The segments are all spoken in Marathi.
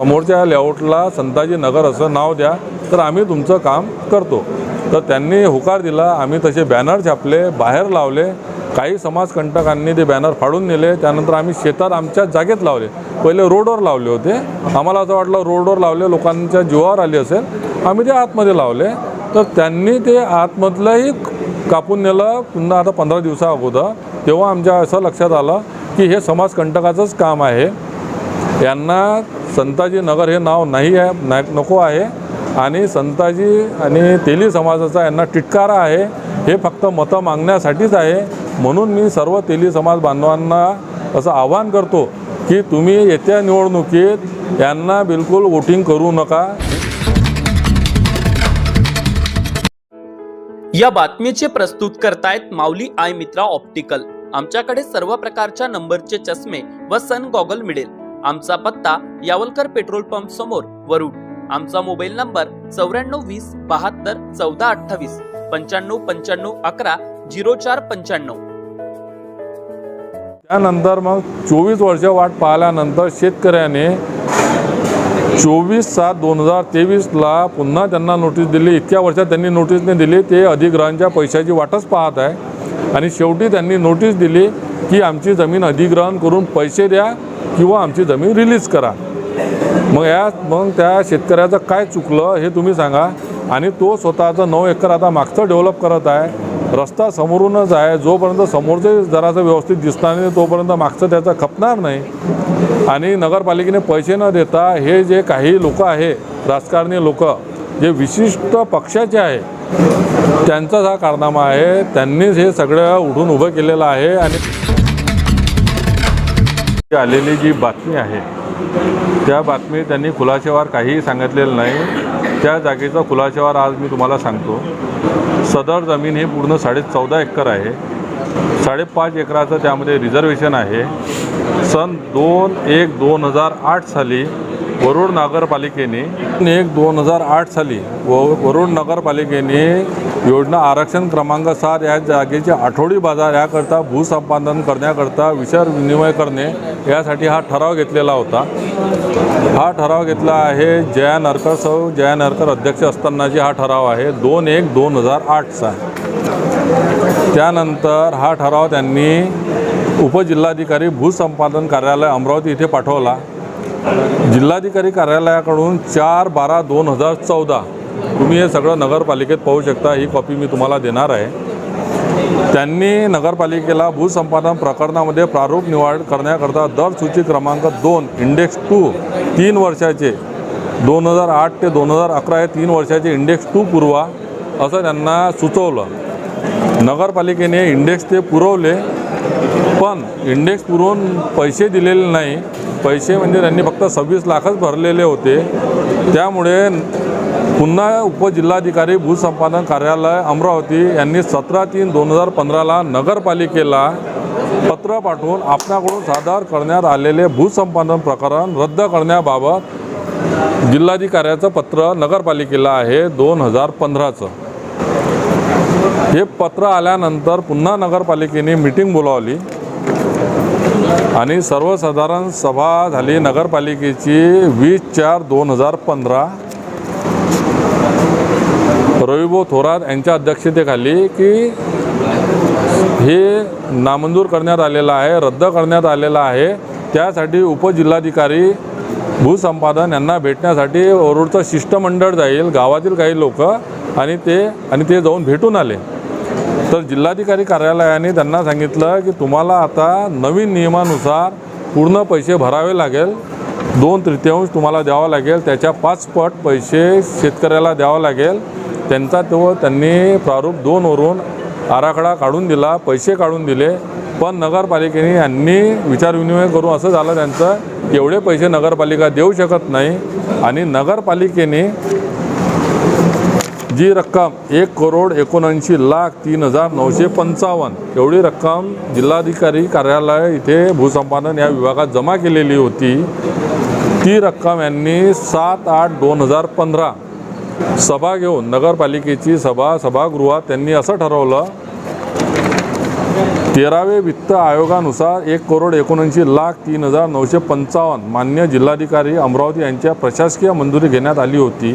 समोरच्या लेआउटला संताजी नगर असं नाव द्या तर आम्ही तुमचं काम करतो. तर त्यांनी होकार दिला आम्ही तसे बॅनर छापले बाहेर लावले काही समाजकंटकांनी ते बॅनर फाडून नेले त्यानंतर आम्ही शेतात आमच्या जागेत लावले. पहिले रोडवर लावले होते. आम्हाला असं वाटलं रोडवर लावले लोकांच्या जीवावर आली असेल आम्ही ते आतमध्ये लावले. तर त्यांनी ते आतमधलंही कापून नेलं पुन्हा आता पंधरा दिवसा अगोदर. तेव्हा आमच्या असं लक्षात आलं की हे समाजकंटकाचंच काम आहे. यांना संताजी नगर हे नाव नाही आहे नाही नको आहे. आणि संताजी आणि तेली समाजाचा यांना टिटकारा आहे. हे फक्त मतं मागण्यासाठीच आहे. म्हणून मी सर्व तेली समाज बांधवांना असं आवाहन करतो की तुम्ही येत्या निवडणुकीत यांना बिलकुल वोटिंग करू नका. या बातमीचे प्रस्तुत करतायत माऊली आय मित्रा ऑप्टिकल. आमच्याकडे सर्व प्रकारच्या नंबरचे चष्मे व सन गॉगल मिळेल. आमचा पत्ता यावलकर पेट्रोल पंप समोर वरुड. आमचा मोबाईल नंबर चौऱ्याण्णव वीस बहात्तर चौदा अठ्ठावीस पंच्याण्णव पंच्याण्णव अकरा झिरो चार पंच्याण्णव. त्यानंतर मग चोवीस वर्ष वाट पाहिल्यानंतर शेतकऱ्याने चोवीस सात दोन हजार तेवीसला पुन्हा त्यांना नोटीस दिली. इतक्या वर्षात त्यांनी नोटीस नाही दिली. ते अधिग्रहणच्या पैशाची वाटच पाहत आहे. आणि शेवटी त्यांनी नोटीस दिली की आमची जमीन अधिग्रहण करून पैसे द्या. किंवा आमची जमीन रिलीज करा. मग या मग त्या शेतकऱ्याचं काय चुकलं हे तुम्ही सांगा. आणि तो स्वतःचं नऊ एकर आता मागचं डेव्हलप करत आहे. रस्ता समोरूनच आहे. जोपर्यंत समोरचे जरासं व्यवस्थित दिसणार नाही तोपर्यंत मागचं त्याचं खपणार नाही. आणि नगरपालिकेने पैसे न देता हे जे काही लोक आहे राजकारणी लोक जे विशिष्ट पक्षाचे आहे त्यांचाच हा कारनामा आहे. त्यांनीच हे सगळं उठून उभं केलेलं आहे आणि आलेली जी बातमी आहे त्या बातमी त्यांनी खुलाशेवार काहीही सांगितलेलं नाही. त्या जागेचा खुलाशेवार आज मी तुम्हाला सांगतो. सदर जमीन ही पूर्ण साडे चौदा एकर आहे. साडेपाच एकराचं त्यामध्ये रिझर्वेशन आहे. सन दोन एक दोन हजार आठ साली वरुड नगरपालिकेने एक दोन हजार आठ साली व वरुड नगरपालिकेने योजना आरक्षण क्रमांक सात या जागेचे आठवडी बाजार याकरता भूसंपादन करण्याकरता विचार विनिमय करणे यासाठी हा ठराव घेतलेला होता. हा ठराव घेतला आहे जया नरकर सौ. जया नरकर अध्यक्ष असतानाचे हा ठराव आहे. दोन एक दोन हजार आठचा त्यानंतर हा ठराव त्यांनी उपजिल्हाधिकारी भूसंपादन कार्यालय अमरावती इथे पाठवला. जिल्हाधिकारी कार्यालयाकडून चार बारा दोन हजार चौदा तुम्ही हे सगळं नगरपालिकेत पाहू शकता. ही कॉपी मी तुम्हाला देणार आहे. त्यांनी नगरपालिकेला भूसंपादन प्रकरणामध्ये प्रारूप निवड करण्याकरता दर सूची क्रमांक दोन इंडेक्स टू तीन वर्षाचे दोन हजार आठ ते दोन हजार अकरा हे तीन वर्षाचे इंडेक्स टू पुरवा असं त्यांना सुचवलं. नगरपालिकेने इंडेक्स ते पुरवले पण इंडेक्स पुरवून पैसे दिलेले नाही. पैसे म्हणजे त्यांनी फक्त सव्वीस लाखच भरलेले होते. त्यामुळे पुन्हा उपजिल्हाधिकारी भूसंपादन कार्यालय अमरावती यांनी सतरा तीन दोन हजार पंधराला नगरपालिकेला पत्र पाठवून आपणाकडून सादर करण्यात आलेले भूसंपादन प्रकरण रद्द करण्याबाबत जिल्हाधिकाऱ्याचं पत्र नगरपालिकेला आहे दोन हजार पंधराचं. हे पत्र आल्यानंतर पुन्हा नगरपालिकेने मिटिंग बोलावली आणि सर्वसाधारण सभा झाली. नगरपालिकेची वीस चार दोन हजार पंधरा रविभाऊ थोरात यांच्या अध्यक्षतेखाली की हे नामंजूर करण्यात आलेलं आहे रद्द करण्यात आलेलं आहे. त्यासाठी उपजिल्हाधिकारी भूसंपादन यांना भेटण्यासाठी वरुडचं शिष्टमंडळ जाईल गावातील काही लोक आणि ते आणि ते जाऊन भेटून आले. तर जिल्हाधिकारी कार्यालयाने त्यांना सांगितलं की तुम्हाला आता नवीन नियमानुसार पूर्ण पैसे भरावे लागेल. दोन तृतीयांश तुम्हाला द्यावा लागेल. त्याच्या पाच पट पैसे शेतकऱ्याला द्यावा लागेल. त्यांचा तो त्यांनी प्रारूप दोनवरून आराखडा काढून दिला पैसे काढून दिले. पण नगरपालिकेने यांनी विचारविनिमय करून असं झालं त्यांचं एवढे पैसे नगरपालिका देऊ शकत नाही आणि नगरपालिकेने जी रक्कम एक करोड एकोणऐंशी लाख तीन हजार नऊशे पंचावन्न एवढी रक्कम जिल्हाधिकारी कार्यालय इथे भूसंपादन या विभागात जमा केलेली होती. ती रक्कम यांनी सात आठ दोन हजार पंधरा सभा घेऊन नगरपालिकेची सभा सभागृहात त्यांनी असं ठरवलं तेरावे वित्त आयोगानुसार एक करोड एकोणऐंशी लाख तीन हजार नऊशे पंचावन्न मान्य जिल्हाधिकारी अमरावती यांच्या प्रशासकीय मंजुरी घेण्यात आली होती.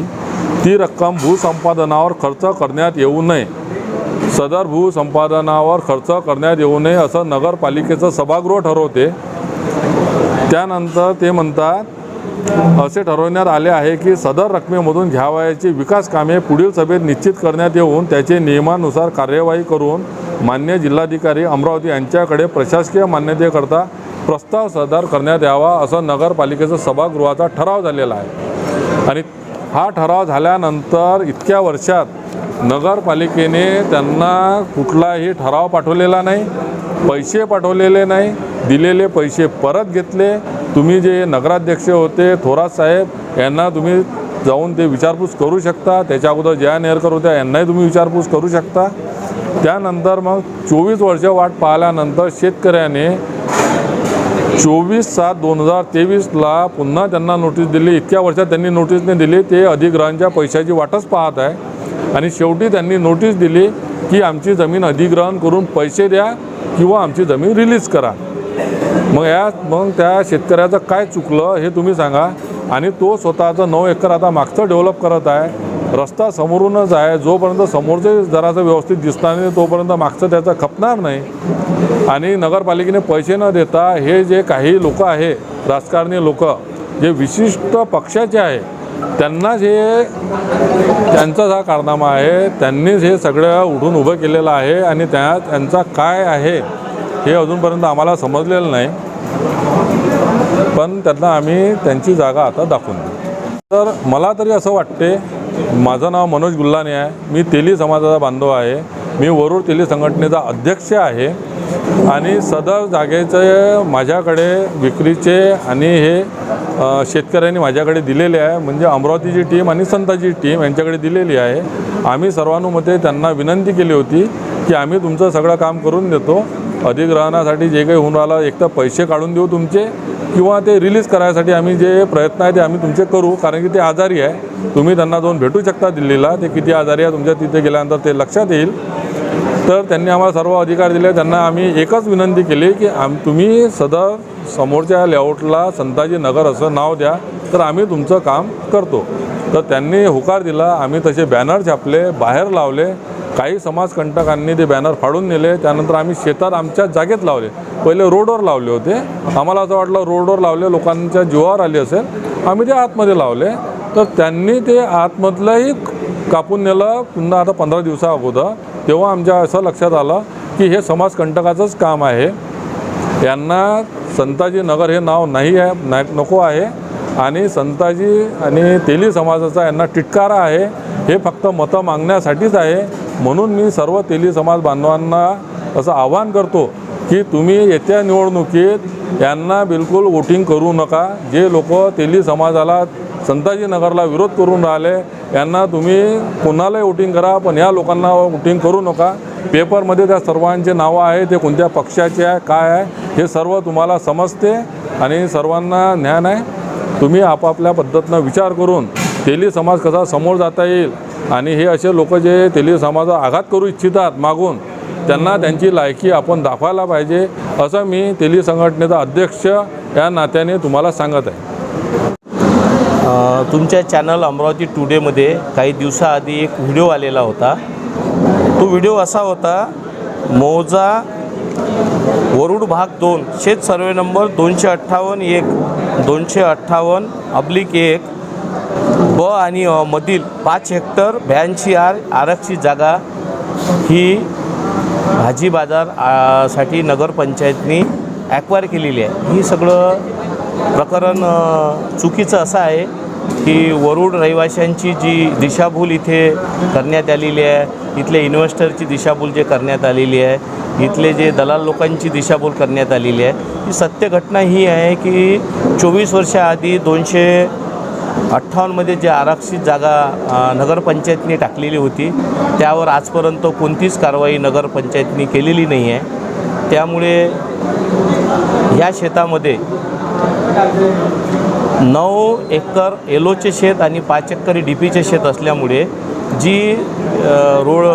ती रक्कम भूसंपादनावर खर्च करण्यात येऊ नये. सदर भूसंपादनावर खर्च करण्यात येऊ नये असं नगरपालिकेचं सभागृह ठरवते. त्यानंतर ते म्हणतात असे ठरवण्यात आले आहे की सदर रकमेमधून घ्यावयाची विकास कामे पुढील सभेत निश्चित करण्यात येऊन त्याचे नियमानुसार कार्यवाही करून मान्य जिल्हाधिकारी अमरावती यांच्याकडे प्रशासकीय मान्यतेकरता प्रस्ताव सादर करण्यात यावा असं नगरपालिकेचा सभागृहाचा ठराव झालेला आहे. आणि हा ठराव झाल्यानंतर इतक्या वर्षात नगरपालिकेने त्यांना कुठलाही ठराव पाठवलेला नाही पैसे पाठवलेले नाही दिलेले पैसे परत घेतले तुम्ही जे नगराध्यक्ष होते थोरात साहेब यांना तुम्ही जाऊन ते विचारपूस करू शकता. त्याच्या अगोदर जया नेरकर होत्या यांनाही तुम्ही विचारपूस करू शकता. त्यानंतर मग चोवीस वर्ष वाट पाहिल्यानंतर शेतकऱ्याने चोवीस सात दोन हजार तेवीसला पुन्हा त्यांना नोटीस दिली. इतक्या वर्षात त्यांनी नोटीस नाही दिली. ते अधिग्रहणच्या पैशाची वाटच पाहत आहे. आणि शेवटी त्यांनी नोटीस दिली की आमची जमीन अधिग्रहण करून पैसे द्या किंवा आमची जमीन रिलीज करा. मग या मग त्या शेतकऱ्याचं काय चुकलं हे तुम्ही सांगा. आणि तो स्वतःचं नऊ एकर आता मागचं डेव्हलप करत आहे. रस्ता समोरूनच आहे. जोपर्यंत समोरचे जराचं व्यवस्थित दिसणार नाही तोपर्यंत मागचं त्याचं खपणार नाही. आणि नगरपालिकेने पैसे न देता हे जे काही लोक आहे राजकारणी लोक जे विशिष्ट पक्षाचे आहे त्यांनाच हे त्यांचाच हा कारनामा आहे त्यांनीच हे सगळं उठून उभं केलेलं आहे आणि त्या त्यांचा काय आहे हे अजूनपर्यंत आम्हाला समजलेलं नाही. पण त्यांना आम्ही त्यांची जागा आता दाखवून देऊ. तर मला तरी असं वाटते माझं नाव मनोज गुल्लाने आहे मी तेली समाजाचा बांधव आहे मी वरूड तेली संघटनेचा अध्यक्ष आहे आणि सदर जागेचे माझ्याकडे विक्रीचे आणि हे शेतकऱ्यांनी माझ्याकडे दिलेले आहे. म्हणजे अमरावतीची टीम आणि संताची टीम यांच्याकडे दिलेली आहे. आम्ही सर्वानुमते त्यांना विनंती केली होती की आम्ही तुमचं सगळं काम करून देतो. अधिग्रहणासाठी जे काही होऊन राहिलं एक तर पैसे काढून देऊ तुमचे किंवा ते रिलीज करायसाठी आम्ही जे प्रयत्न आहे ते आम्ही तुमचे करू कारण की ते आजारी आहे. तुम्ही त्यांना जाऊन भेटू शकता दिल्लीला. ते किती आजारी आहे तुमच्या तिथे गेल्यानंतर ते लक्षात येईल. तर त्यांनी आम्हाला सर्व अधिकार दिले. त्यांना आम्ही एकच विनंती केली की आम तुम्ही सदर समोरच्या लेआउटला संताजी नगर असं नाव द्या तर आम्ही तुमचं काम करतो. तर त्यांनी होकार दिला. आम्ही तसे बॅनर छापले बाहेर लावले. काही समाजकंटकांनी ते बॅनर फाडून नेले. त्यानंतर आम्ही शेतात आमच्या जागेत लावले. पहिले रोडवर लावले होते. आम्हाला असं वाटलं रोडवर लावले लोकांच्या जीवावर आली असेल. आम्ही ते आतमध्ये लावले. तर त्यांनी ते आतमधलंही कापून नेलं. पुन्हा आता पंधरा दिवसा अगोदर तेव्हा आमच्या असं लक्षात आलं की हे समाजकंटकाचंच काम आहे. यांना संताजी नगर हे नाव नाही आहे नको आहे. आणि संताजी आणि तेली समाजाचा यांना टिटकारा आहे हे फक्त मतं मागण्यासाठीच आहे. म्हणून मी सर्व तेली समाज बांधवांना असं आवाहन करतो की तुम्ही येत्या निवडणुकीत यांना बिलकुल वोटिंग करू नका. जे लोक तेली समाजाला संताजी नगरला विरोध करून राहिले यांना तुम्ही कोणालाही वोटिंग करा पण या लोकांना वोटिंग करू नका. पेपरमध्ये त्या सर्वांचे नावं आहे ते कोणत्या पक्षाचे आहे काय आहे हे सर्व तुम्हाला समजते आणि सर्वांना ज्ञान आहे. तुम्ही आपापल्या पद्धतीनं विचार करून तेली समाज कसा समोर जाता येईल आणि हे असे लोक जे तेली समाजा आघात करू इच्छितात मागून त्यांना त्यांची लायकी आपण दाखवायला पाहिजे असं मी तेली संघटनेचा अध्यक्ष या नात्याने तुम्हाला सांगत आहे. तुमच्या चॅनल अमरावती टुडेमध्ये काही दिवसाआधी एक व्हिडिओ आलेला होता. तो व्हिडिओ असा होता मौजा वरुड भाग दोन शेत सर्वे नंबर दोनशे अठ्ठावन्न एक. दोनशे अठ्ठावन्न अब्लिक एक ब आणि अ मधील पाच हेक्टर ब्याऐंशी आर आरक्षित जागा ही भाजी बाजारसाठी नगरपंचायतनी ॲक्वायर केलेली आहे. ही सगळं प्रकरण चुकीचं असं आहे. की वरुड रहिवाशांची जी दिशाभूल इथे करण्यात आलेली आहे इथले इन्व्हेस्टरची दिशाभूल जे करण्यात आलेली आहे इथले जे दलाल लोकांची दिशाभूल करण्यात आलेली आहे ही सत्य घटना ही आहे की चोवीस वर्षाआधी दोनशे अठ्ठावन्नमध्ये जे आरक्षित जागा नगरपंचायतने नगरपंचायतनी टाकलेली होती त्यावर आजपर्यंत कोणतीच कारवाई नगरपंचायतनी केलेली नाही आहे. त्यामुळे ह्या शेतामध्ये नऊ एकर एलोचे शेत आणि पाच एकर डी पीचे शेत असल्यामुळे जी रोड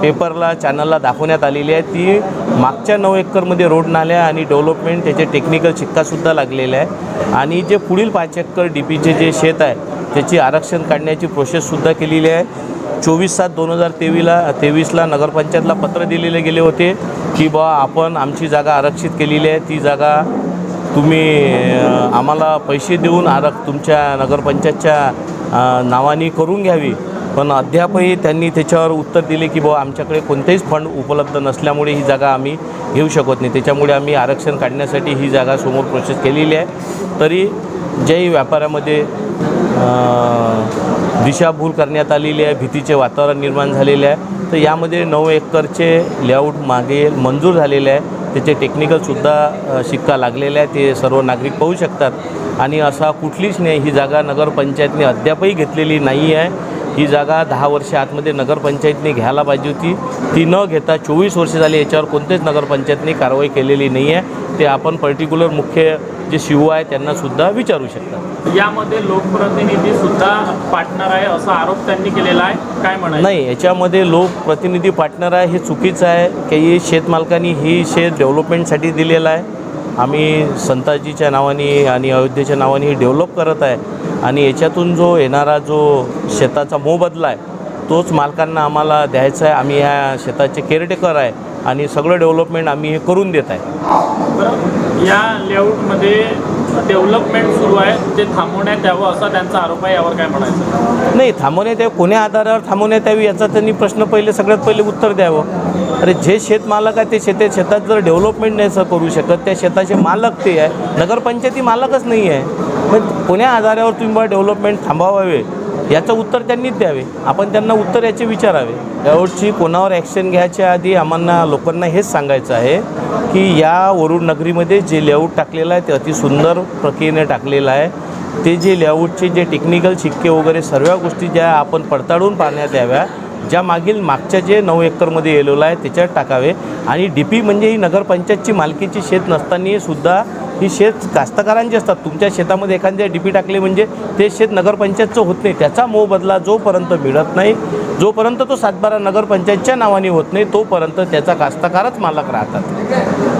पेपरला चॅनलला दाखवण्यात आलेली आहे ती मागच्या नऊ एकरमध्ये रोड नाल्या आणि डेव्हलपमेंट त्याचे टेक्निकल शिक्कासुद्धा लागलेला आहे. आणि जे पुढील पाच एकर डी पीचे जे शेत आहे त्याची आरक्षण काढण्याची प्रोसेससुद्धा केलेली आहे. चोवीस सात दोन हजार तेवीसला तेवीसला नगरपंचायतला पत्र दिलेले गेले होते की बा आपण आमची जागा आरक्षित केलेली आहे ती जागा तुम्ही आम्हाला पैसे देऊन आरक तुमच्या नगरपंचायतच्या नावाने करून घ्यावी. पण अद्यापही त्यांनी त्याच्यावर उत्तर दिले की बुवा आमच्याकडे कोणतेच फंड उपलब्ध नसल्यामुळे ही जागा आम्ही घेऊ शकत नाही. त्याच्यामुळे आम्ही आरक्षण काढण्यासाठी ही जागा समोर प्रोसेस केलेली आहे. तरी ज्याही व्यापारामध्ये दिशाभूल करण्यात आलेली आहे भीतीचे वातावरण निर्माण झालेले आहे तर यामध्ये नऊ एकरचे लेआउट मागे मंजूर झालेले आहे. त्याचे टेक्निकलसुद्धा शिक्का लागलेले आहे ते सर्व नागरिक पाहू शकतात. आणि असा कुठलीच नाही ही जागा नगरपंचायतने अद्यापही घेतलेली नाही आहे ही जागा दहा वर्ष आतमध्ये नगरपंचायतने घ्यायला पाहिजे होती. ती न घेता चोवीस वर्ष झाली याच्यावर कोणतेच नगरपंचायतने कारवाई केलेली नाही आहे ते आपण पर्टिक्युलर मुख्य जे शिव आहे त्यांनासुद्धा विचारू शकतात. यामध्ये लोकप्रतिनिधी सुद्धा पार्टनर आहे असा आरोप त्यांनी केलेला आहे. काय म्हणायचं? नाही याच्यामध्ये लोकप्रतिनिधी पार्टनर आहे हे चुकीचं आहे. की शेतमालकांनी ही शेत डेव्हलपमेंटसाठी दिलेलं आहे. आम्ही संताजीच्या नावाने आणि अयोध्येच्या नावाने ही डेव्हलप करत आहे. आणि याच्यातून जो येणारा जो शेताचा मोबदला आहे तोच मालकांना आम्हाला द्यायचा आहे आम्ही ह्या शेताचे केअरटेकर आहे आणि सगळं डेव्हलपमेंट आम्ही हे करून देत आहे. या लेआउटमध्ये डेव्हलपमेंट सुरू आहे ते थांबवण्यात यावं असा त्यांचा आरोप आहे यावर काय म्हणायचं? नाही थांबवण्यात यावं. कोण्या आधारावर थांबवण्यात यावी याचा त्यांनी प्रश्न पहिले सगळ्यात पहिले उत्तर द्यावं. अरे जे शेतमालक आहे ते शेते शेतात जर डेव्हलपमेंट नाही सर करू शकत त्या शेताचे मालक ते आहे. नगरपंचायती मालकच नाही आहे. मग कोण्या आधारावर तुम्ही बा डेव्हलपमेंट थांबवावे याचं उत्तर त्यांनीच द्यावे. आपण त्यांना उत्तर याचे विचारावे. यावरची कोणावर ॲक्शन घ्यायच्या आधी आम्हाला लोकांना हेच सांगायचं आहे की या वरुड नगरीमध्ये जे लेआउट टाकलेलं आहे ते अतिसुंदर प्रक्रियेने टाकलेलं आहे. ते जे लेआउटचे जे टेक्निकल शिक्के वगैरे सर्व गोष्टी ज्या आपण पडताळून पाहण्यात याव्या ज्या मागील मागच्या जे नऊ एकरमध्ये येलेलं आहे त्याच्यात टाकावे. आणि डी पी म्हणजे ही नगरपंचायतची मालकीची शेत नसताना सुद्धा ही शेत कास्तकारांची असतात. तुमच्या शेतामध्ये एखाद्या डी पी टाकले म्हणजे ते शेत नगरपंचायतचं होत नाही. त्याचा मोबदला जोपर्यंत मिळत नाही जोपर्यंत तो सातबारा नगरपंचायतच्या नावाने होत नाही तोपर्यंत त्याचा कास्तकारच मालक राहतात.